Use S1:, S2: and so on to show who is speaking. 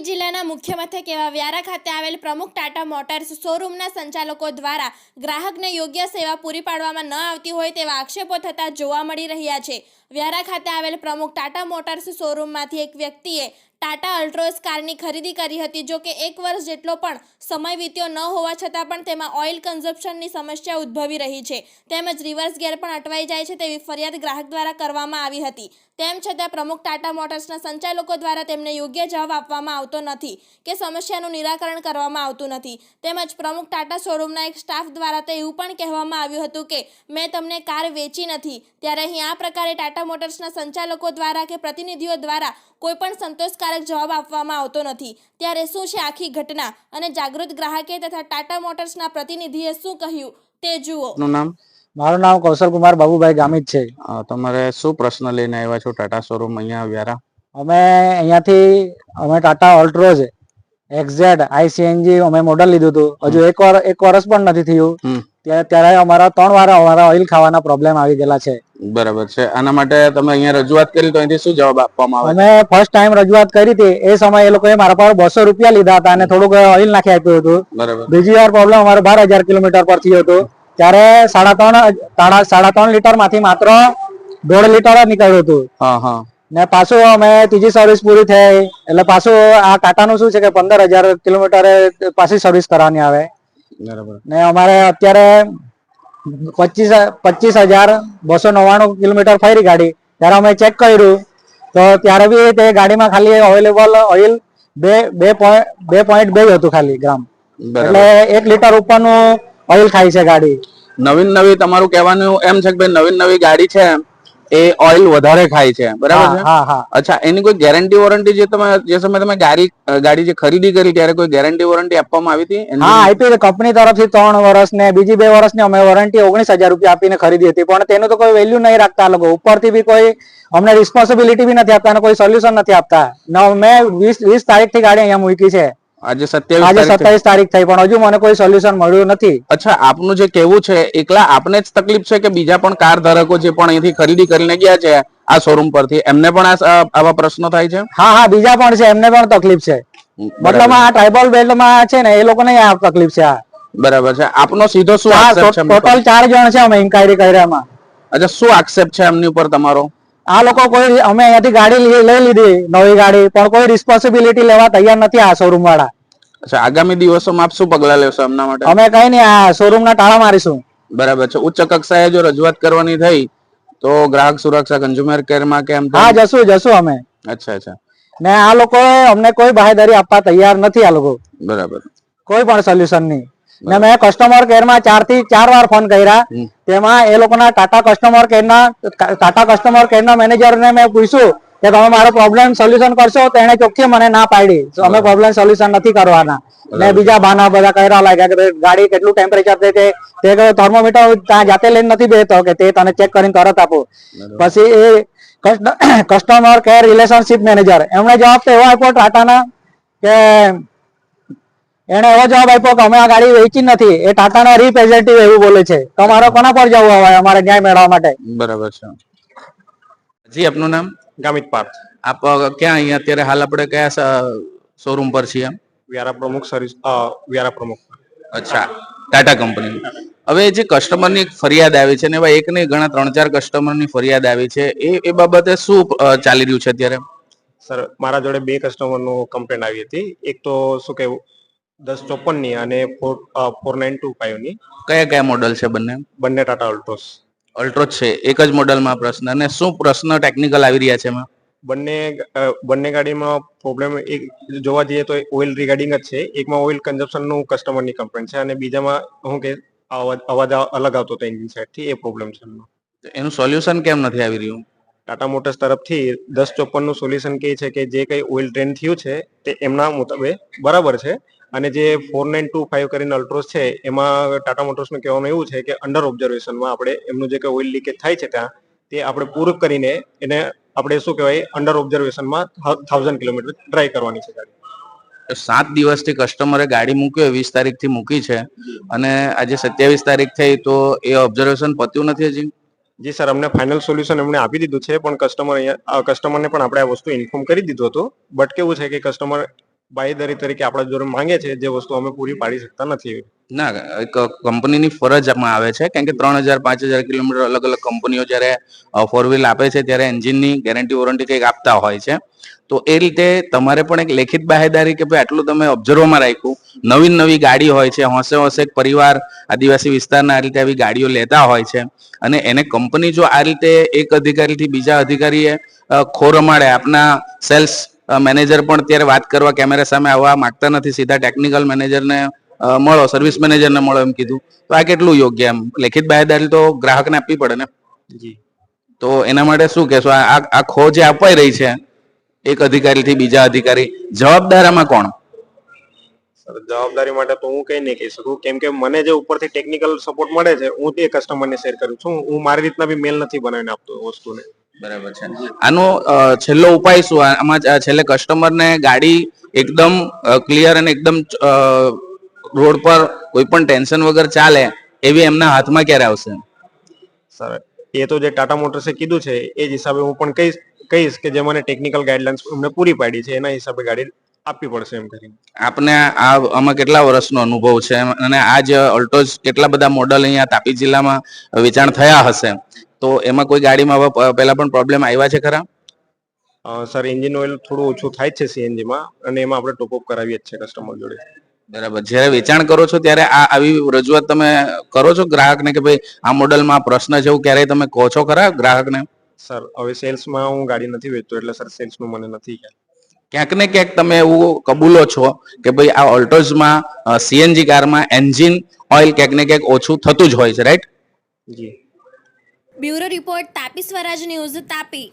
S1: જિલ્લાના મુખ્ય મથક એવા વ્યારા ખાતે આવેલ પ્રમુખ ટાટા મોટર્સ શોરૂમના સંચાલકો દ્વારા ગ્રાહકને યોગ્ય સેવા પૂરી પાડવામાં ન આવતી હોય તેવા આક્ષેપો થતા જોવા મળી રહ્યા છે. વ્યારા ખાતે આવેલ પ્રમુખ ટાટા મોટર્સ શોરૂમમાંથી એક વ્યક્તિએ ટાટા અલ્ટ્રોઝ કારની ખરીદી કરી હતી, જો કે એક વર્ષ જેટલો પણ સમય વીત્યો ન હોવા છતાં પણ તેમાં ઓઇલ કન્ઝપ્શનની સમસ્યા ઉદ્ભવી રહી છે. તેમજ રિવર્સ ગેર પણ અટવાઈ જાય છે તેવી ફરિયાદ ગ્રાહક દ્વારા કરવામાં આવી હતી. તેમ છતાં પ્રમુખ ટાટા મોટર્સના સંચાલકો દ્વારા તેમને યોગ્ય જવાબ આપવામાં આવતો નથી કે સમસ્યાનું નિરાકરણ કરવામાં આવતું નથી. તેમજ પ્રમુખ ટાટા શોરૂમના એક સ્ટાફ દ્વારા તો એવું પણ કહેવામાં આવ્યું હતું કે, મેં તમને કાર વેચી નથી. ત્યારે અહીં આ પ્રકારે ટાટા મોટર્સના સંચાલકો દ્વારા કે પ્રતિનિધિઓ દ્વારા કોઈ પણ સંતોષકારક જવાબ આપવામાં આવતો નથી. ત્યારે શું છે આખી ઘટના? અને જાગૃત ગ્રાહકે તથા ટાટા મોટર્સના પ્રતિનિધિએ શું કહ્યું? તે જુઓ.
S2: નામ?
S3: મારું નામ કૌશલ કુમાર બાબુભાઈ ગામિત છે.
S2: તમારે શું પ્રશ્ન લઈને આવ્યા છો? ટાટા શોરૂમ અહીંયા વ્યારા?
S3: અમે અહીંયાથી અમે ટાટા ઓલ્ટ્રોઝ એક્ઝેડ આઈસીએનજી અમે મોડલ લીધું હતું. હજુ એક વર્ષ એક વર્ષ પણ નથી થયું. ત્યારે અમારા ત્રણ વાર અમારા ઓઇલ ખાવાના પ્રોબ્લેમ આવી ગયેલા છે.
S2: બરાબર છે. આના માટે તમે અહીંયા રજૂઆત કરી તો અહીંથી શું જવાબ આપવામાં આવે?
S3: અમે ફર્સ્ટ ટાઈમ રજૂઆત કરી હતી. એ સમયે એ લોકોએ મારા પાસે બસો રૂપિયા લીધા હતા અને થોડુંક ઓઇલ નાખી આપ્યું હતું.
S2: બરાબર.
S3: બીજી વાર પ્રોબ્લેમ અમારે બાર હજાર કિલોમીટર પર થયો હતો. ત્યારે સાડા ત્રણ સાડા ત્રણ લીટરમાંથી માત્ર દોઢ લીટર જ નીકળ્યું હતું.
S2: હા હા.
S3: ને પાછું અમે ત્રીજી સર્વિસ પૂરી થઈ. એટલે પાછું આ કાટાનું શું છે કે પંદર હજાર કિલોમીટરે પાછી સર્વિસ કરવાની આવે.
S2: બરાબર.
S3: ને અમારે અત્યારે પચીસ પચીસ હજાર બસો નવ્વાણું કિલોમીટર ફરી ગાડી. ત્યારે અમે ચેક કર્યું. તો ત્યારે બી તે ગાડીમાં ખાલી અવેલેબલ ઓઇલ બે બે પોઈન્ટ બે પોઈન્ટ બે હતું ખાલી ગ્રામ. એટલે એક લીટર ઉપરનું ઓઇલ ખાય છે ગાડી.
S2: નવીન નવી તમારું કહેવાનું એમ છે કે નવીન નવી ગાડી છે એ ઓઇલ વધારે ખાય છે બરાબર છે? અચ્છા એની કોઈ ગેરંટી વોરંટી જે તમે જે સમયે તમે ગાડી ગાડી જે ખરીદી કરી ત્યારે કોઈ ગેરંટી વોરંટી આપવામાં આવી હતી?
S3: હા આપી હતી. કંપની તરફથી ત્રણ વર્ષ ને બીજી બે વર્ષની અમે વોરંટી ઓગણીસ હજાર રૂપિયા આપીને ખરીદી હતી. પણ તેનું તો કોઈ વેલ્યુ નહીં રાખતા લોકો. ઉપરથી બી કોઈ અમને રિસ્પોન્સિબિલિટી બી નથી આપતા અને કોઈ સોલ્યુશન નથી આપતા. ન મેં વીસ વીસ તારીખથી ગાડી અહીંયા મૂકી છે.
S2: આજે
S3: આજે
S2: સત્યાવીસ
S3: તારીખ થઈ પણ હજુ મને કોઈ સોલ્યુશન મળ્યું નથી.
S2: અચ્છા આપનું જે કેવું છે એકલા આપને જ તકલીફ છે કે બીજા પણ કાર ધારકો જે પણ અહીંથી ખરીદી કરીને ગયા છે આ શોરૂમ પરથી? એમને પણ આવા પ્રશ્નો થાય છે?
S3: હા હા બીજા પણ છે એમને પણ તકલીફ છે. મતલબ આ ટ્રાઇબલ બેલ્ટમાં છે ને એ લોકોને આ તકલીફ છે આ.
S2: બરાબર છે. આપનો સીધો શું
S3: ટોટલ ચાર જણ છે અમે ઇન્ક્વાયરી કર્યામાં.
S2: અચ્છા શું આક્ષેપ છે એમની ઉપર તમારો?
S3: આ લોકો કોઈ અમે અહીંયાથી ગાડી લઈ લીધી નવી ગાડી પણ કોઈ રિસ્પોન્સિબિલિટી લેવા તૈયાર નથી આ શોરૂમ વાળા
S2: અચ્છા આગામી દિવસોમાં આપ શું પગલા લેશો એમના માટે?
S3: અમે કઈ નહીં આ શોરૂમ ના તાળા મારીશું.
S2: બરાબર છે. ઉચ્ચ કક્ષાએ જો રજૂઆત કરવાની થઈ તો ગ્રાહક સુરક્ષા કન્ઝ્યુમર કેરમાં કેમ
S3: હા જશું જશું અમે.
S2: અચ્છા અચ્છા.
S3: ને આ લોકો અમને કોઈ બાહેદારી આપવા તૈયાર નથી આ લોકો.
S2: બરાબર.
S3: કોઈ પણ સોલ્યુશન નહીં ને મેં કસ્ટમર કેરમાં ચારથી ચાર વાર ફોન કર્યા. તેમાં એ લોકોના ટાટા કસ્ટમર કેર ના ટાટા કસ્ટમર કેરના મેનેજરને મેં પૂછ્યું કે તમે મારો પ્રોબ્લેમ સોલ્યુશન કરશો? તો એને ચોખ્ખી મને ના પાડી. તો અમે પ્રોબ્લેમ સોલ્યુશન નથી કરવાના. ને બીજા બાના બધા કર્યા લાગ્યા કે ગાડી કેટલું ટેમ્પરેચર છે તે તે થર્મોમીટર ત્યાં જાતે લઈને નથી બેતો કે તે તને ચેક કરીને તરત આપો. પછી એ કસ્ટમર કેર રિલેશનશિપ મેનેજર એમણે જવાબ તો એવો આપ્યો ટાટાના કે એને એવો જવાબ આપ્યો કે અમે આ ગાડી વેચી નથી એ ટાટાના રિપ્રેઝેન્ટેટિવ એવું બોલે છે. તમારો કોના પર જવું હવે અમારે ન્યાય મેળવવા માટે?
S2: બરાબર છે. જી આપનું નામ?
S4: ગામિત પાર્થ.
S2: આપ ક્યાં અહીંયા અત્યારે હાલ આપણે કયા શોરૂમ પર છીએ
S4: વ્યારા પ્રમુખ સર્વિસ વ્યારા પ્રમુખ.
S2: અચ્છા ટાટા કંપની. હવે જે કસ્ટમરની ફરિયાદ આવી છે ને એવા એક નહીં ઘણા ત્રણ ચાર કસ્ટમરની ફરિયાદ આવી છે એ એ બાબતે શું ચાલી રહ્યું છે અત્યારે?
S4: સર મારા જોડે બે કસ્ટમરનું કમ્પ્લેન આવી હતી. એક તો શું કહેવું દસ ચોપનની અને ફોર ફોર નાઇન ટુ ફાઇવની
S2: કયા કયા મોડલ છે બંને?
S4: બંને ટાટા અલ્ટ્રોસ.
S2: અલ્ટ્રોસ છે. એક જ મોડલમાં પ્રશ્ન. અને શું પ્રશ્ન ટેકનિકલ આવી રહ્યા છે એમાં?
S4: બંને બંને ગાડીમાં પ્રોબ્લેમ એક જોવા જઈએ તો ઓઇલ રિગાર્ડિંગ જ છે. એકમાં ઓઇલ કન્ઝપ્શનનું કસ્ટમરની કમ્પ્લેન છે અને બીજામાં શું કે અવાજ અલગ આવતો હતો એન્જિન સાઈડથી એ પ્રોબ્લેમ છે
S2: તો એનું સોલ્યુશન કેમ નથી આવી રહ્યું?
S4: ટાટા મોટર્સ તરફથી દસ ચોપનનું સોલ્યુશન કે છે કે જે કંઈ ઓઇલ ટ્રેન થયું છે તે એમના મુતાબે બરાબર છે. અને જે ફોર નાઇન ટુ ફાઇવ કરીને અલ્ટ્રોસ છે એમાં ટાટા મોટર્સનું કહેવાનું એવું છે કે અંડર ઓબ્ઝર્વેશનમાં આપણે એમનું જે કંઈ ઓઇલ લીકેજ થાય છે ત્યાં તે આપણે પૂરું કરીને એને આપણે શું કહેવાય અંડર ઓબ્ઝર્વેશનમાં થાઉઝન્ડ કિલોમીટર ડ્રાઈવ કરવાની છે ગાડી.
S2: સાત દિવસથી કસ્ટમરે ગાડી મૂકી વીસ તારીખથી મૂકી છે. અને આજે સત્યાવીસ તારીખ થઈ તો એ ઓબ્ઝર્વેશન પત્યું નથી હજી?
S4: જી સર અમને ફાઇનલ સોલ્યુશન એમણે આપી દીધું છે પણ કસ્ટમર અહીંયા કસ્ટમરને પણ આપણે આ વસ્તુ ઇન્ફોર્મ કરી દીધું હતું. બટ કેવું છે કે કસ્ટમર બાંયધરી તરીકે આપણા જોડે માંગે છે જે વસ્તુ અમે પૂરી પાડી શકતા નથી
S2: ના, એક કંપનીની ફરજમાં આવે છે, કેમ કે ત્રણ હજાર, પાંચ હજાર કિલોમીટર અલગ અલગ કંપનીઓ જ્યારે ફોર વ્હીલ આપે છે, ત્યારે એન્જિનની ગેરંટી વોરંટી કંઈક આપતા હોય છે. તો એ રીતે તમારે પણ એક લેખિત બાહેદારી કે ભાઈ આટલું તમે ઓબ્ઝર્વમાં રાખ્યું, નવીન નવી ગાડી હોય છે, હોંશે હોંશે એક પરિવાર આદિવાસી વિસ્તારના આ રીતે આવી ગાડીઓ લેતા હોય છે, અને એને કંપની જો આ રીતે એક અધિકારીથી બીજા અધિકારીએ ખોરમાડે, આપના સેલ્સ મેનેજર પણ અત્યારે વાત કરવા કેમેરા સામે આવવા માંગતા નથી. સીધા ટેકનિકલ મેનેજરને મળો સર્વિસ મેનેજરને મળો એમ કીધું. તો આ કેટલું યોગ્ય એમ? લેખિત બાહેદારી તો ગ્રાહકને આપવી પડે ને. તો એના માટે શું કહેશો? આ આ- ખો જે અપાઈ રહી છે. એક અધિકારીથી બીજા અધિકારી. જવાબદાર આમાં કોણ?
S4: સર જવાબદારી માટે તો હું કઈ નહીં કહી શકું. કેમ કે મને જે ઉપરથી ટેકનિકલ સપોર્ટ મળે છે હું તે કસ્ટમરને શેર કરું છું. હું મારી રીતના બી મેલ નથી બનાવીને આપતો વસ્તુને.
S2: બરાબર છે. આનો છેલ્લો ઉપાય શું? આમાં છેલ્લે કસ્ટમરને ગાડી એકદમ ક્લિયર અને એકદમ રોડ પર કોઈ પણ ટેન્શન વગર ચાલે એવી એમના હાથમાં ક્યારે આવશે?
S4: સર એ તો જે ટાટા મોટર્સે કીધું છે એ જ હિસાબે હું પણ કહીશ કહીશ કે જે મને ટેકનિકલ ગાઈડલાઇન્સ અમને પૂરી પાડી છે એના હિસાબે ગાડી આપવી પડશે એમ કરીને.
S2: આપને આ આમાં કેટલા વર્ષનો અનુભવ છે? અને આ જ ઓલ્ટોઝ કેટલા બધા મોડલ અહીંયા તાપી જિલ્લામાં વેચાણ થયા હશે? તો એમાં કોઈ ગાડીમાં પહેલા પણ પ્રોબ્લેમ આવ્યા છે ખરા?
S4: સર એન્જિન ઓઇલ થોડું ઓછું થાય છે સીએનજીમાં અને એમાં આપણે ટોપઅપ કરાવીએ જ છે કસ્ટમર જોડે.
S2: બરાબર. જ્યારે વેચાણ કરો છો ત્યારે આ આવી રજૂઆત તમે કરો છો ગ્રાહકને કે ભાઈ આ મોડલમાં પ્રશ્ન છે એવું ક્યારેય તમે કહો છો ખરા ગ્રાહકને?
S4: સર હવે સેલ્સમાં હું ગાડી નથી વેચતો એટલે સર સેલ્સનું મને નથી
S2: ક્યાંક ને ક્યાંક તમે એવું કબૂલો છો કે ભાઈ આ ઓલ્ટોઝમાં સીએનજી કારમાં એન્જિન ઓઇલ ક્યાંક ને ક્યાંક ઓછું થતું જ હોય છે રાઈટ
S4: જી.
S1: Bureau report Tapi Swaraj news Tapi